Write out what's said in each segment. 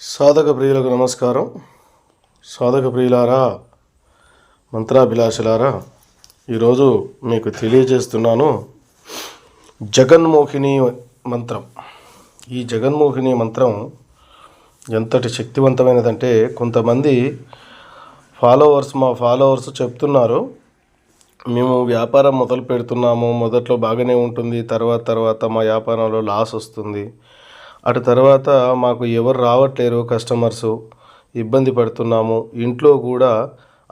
సాధక ప్రియులకు నమస్కారం. సాధక ప్రియులారా మంత్రాభిలాషలారా ఈరోజు మీకు తెలియజేస్తున్నాను జగన్మోహిని మంత్రం. ఈ జగన్మోహిని మంత్రం ఎంతటి శక్తివంతమైనదంటే కొంతమంది ఫాలోవర్స్ మా ఫాలోవర్స్ చెప్తున్నారు మేము వ్యాపారం మొదలు పెడుతున్నాము మొదట్లో బాగానే ఉంటుంది తర్వాత తర్వాత మా వ్యాపారంలో లాస్ వస్తుంది అటు తర్వాత మాకు ఎవరు రావట్లేరు కస్టమర్సు ఇబ్బంది పడుతున్నాము. ఇంట్లో కూడా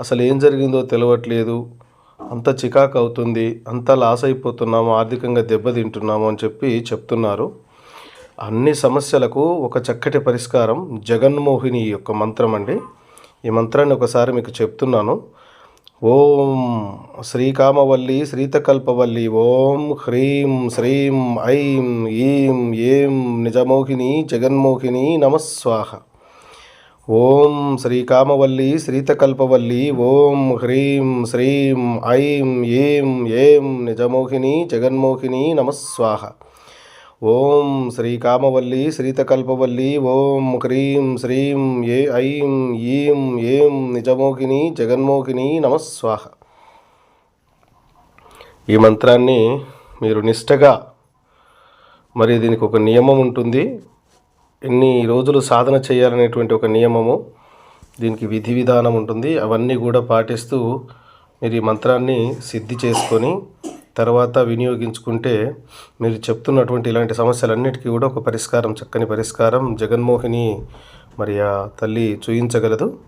అసలు ఏం జరిగిందో తెలియట్లేదు అంత చికాకు అవుతుంది అంత లాస్ అయిపోతున్నాము ఆర్థికంగా దెబ్బతింటున్నాము అని చెప్పి చెప్తున్నారు. అన్ని సమస్యలకు ఒక చక్కటి పరిష్కారం జగన్మోహిని యొక్క మంత్రం అండి. ఈ మంత్రాన్ని ఒకసారి మీకు చెప్తున్నాను. ఓం శ్రీకామవల్లి శ్రీతకల్పవల్లి ఓం హ్రీం శ్రీం ఐం ఈం ఏం నిజమోహిని జగన్మోహిని నమస్వాహ ఓం శ్రీకామవల్లి శ్రీతకల్పవల్లి ఓం హ్రీం శ్రీం ఐం ఏం ఏం నిజమోహిని జగన్మోహిని నమస్వాహ ఓం శ్రీ కామవల్లి శ్రీతకల్పవల్లి ఓం క్రీం శ్రీం ఏ ఐం ఈం ఏం నిజమోకిని జగన్మోకిని నమస్వాహ ఈ మంత్రాన్ని మీరు నిష్టగా మరి దీనికి ఒక నియమం ఉంటుంది. ఎన్ని రోజులు సాధన చేయాలనేటువంటి ఒక నియమము దీనికి విధి విధానం ఉంటుంది. అవన్నీ కూడా పాటిస్తూ మీరు ఈ మంత్రాన్ని సిద్ధి చేసుకొని తర్వాత వినియోగించుకుంటే మీరు చెప్తున్నటువంటి ఇలాంటి సమస్యలన్నిటికీ కూడా ఒక పరిష్కారం చక్కని పరిష్కారం జగన్మోహిని మరి ఆ తల్లి చూయించగలదు.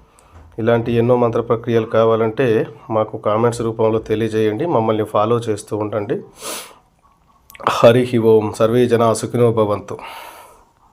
ఇలాంటి ఎన్నో మంత్ర ప్రక్రియలు కావాలంటే మాకు కామెంట్స్ రూపంలో తెలియజేయండి. మమ్మల్ని ఫాలో చేస్తూ ఉండండి. హరి ఓం. సర్వే జన సుఖినో భవంతు.